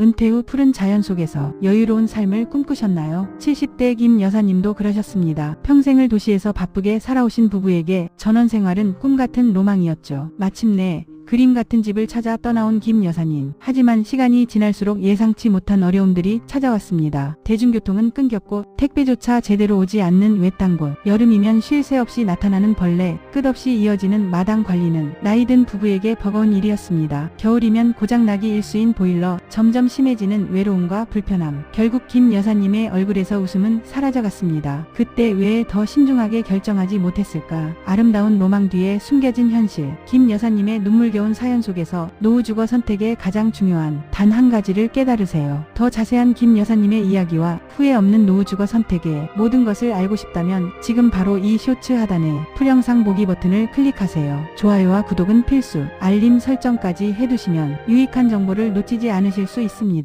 은퇴 후 푸른 자연 속에서 여유로운 삶을 꿈꾸셨나요? 70대 김 여사님도 그러셨습니다. 평생을 도시에서 바쁘게 살아오신 부부에게 전원 생활은 꿈 같은 로망이었죠. 마침내 그림 같은 집을 찾아 떠나온 김 여사님. 하지만 시간이 지날수록 예상치 못한 어려움들이 찾아왔습니다. 대중교통은 끊겼고 택배조차 제대로 오지 않는 외딴 곳. 여름이면 쉴 새 없이 나타나는 벌레. 끝없이 이어지는 마당 관리는 나이든 부부에게 버거운 일이었습니다. 겨울이면 고장나기 일수인 보일러. 점점 심해지는 외로움과 불편함. 결국 김 여사님의 얼굴에서 웃음은 사라져갔습니다. 그때 왜 더 신중하게 결정하지 못했을까? 아름다운 로망 뒤에 숨겨진 현실. 김 여사님의 눈물겨 운 사연 속에서 노후 주거 선택의 가장 중요한 단 한 가지를 깨달으세요. 더 자세한 김 여사님의 이야기와 후회 없는 노후 주거 선택의 모든 것을 알고 싶다면 지금 바로 이 쇼츠 하단의 풀영상 보기 버튼을 클릭하세요. 좋아요와 구독은 필수, 알림 설정까지 해두시면 유익한 정보를 놓치지 않으실 수 있습니다.